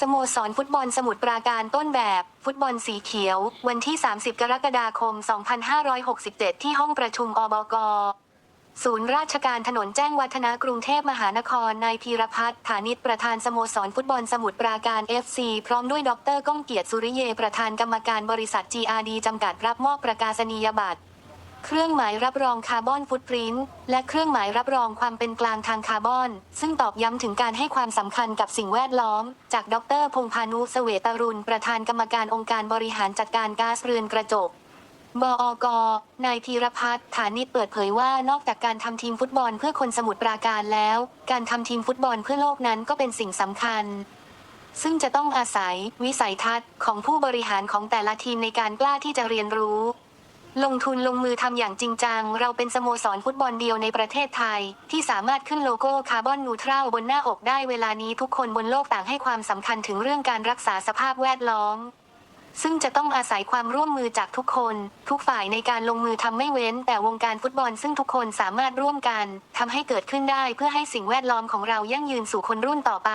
สโมสรฟุตบอลสมุทรปราการต้นแบบ ฟุตบอลสีเขียว วันที่ 30 กรกฎาคม 2567 ที่ห้องประชุมอบก ศูนย์ราชการถนนแจ้งวัฒนะกรุงเทพมหานครนายพีรพัฒน์ฐานิตประธานสโมสรฟุตบอลสมุทรปราการ FC พร้อมด้วยดรก้องเกียรติสุริเย ประธานกรรมการบริษัท GRD จำกัดรับมอบประกาศนียบัตร เครื่องหมายรับรองคาร์บอนฟุตปรินท์และเครื่องหมายรับรองความเป็นกลางทางคาร์บอน ซึ่งตอกย้ำถึงการให้ความสำคัญกับสิ่งแวดล้อม จากดรพงพานุเสเวตรุณ ประธานกรรมการองค์การบริหารจัดการก๊าซเรือนกระจกบออกนายธีรพัฒน์ฐานิตเปิดเผยว่านอกจากการทำทีมฟุตบอลเพื่อคนสมุทรปราการแล้ว การทำทีมฟุตบอลเพื่อโลกนั้นก็เป็นสิ่งสำคัญ ซึ่งจะต้องอาศัย วิสัยทัศน์ของผู้บริหารของแต่ละทีมในการกล้าที่จะเรียนรู้ ลงทุนลงมือทำอย่างจริงจัง เราเป็นสโมสรฟุตบอลเดียวในประเทศไทย ที่สามารถขึ้นโลโก้คาร์บอนนูทรัลบนหน้าอกได้เวลานี้ทุกคนบนโลกต่างให้ความสำคัญถึงเรื่องการรักษาสภาพแวดล้อมซึ่งจะต้องอาศัยความร่วมมือจากทุกคน ทุกฝ่ายในการลงมือทำไม่เว้น แต่วงการฟุตบอลซึ่งทุกคนสามารถร่วมกันทำให้เกิดขึ้นได้เพื่อให้สิ่งแวดล้อมของเรายั่งยืนสู่คนรุ่นต่อไป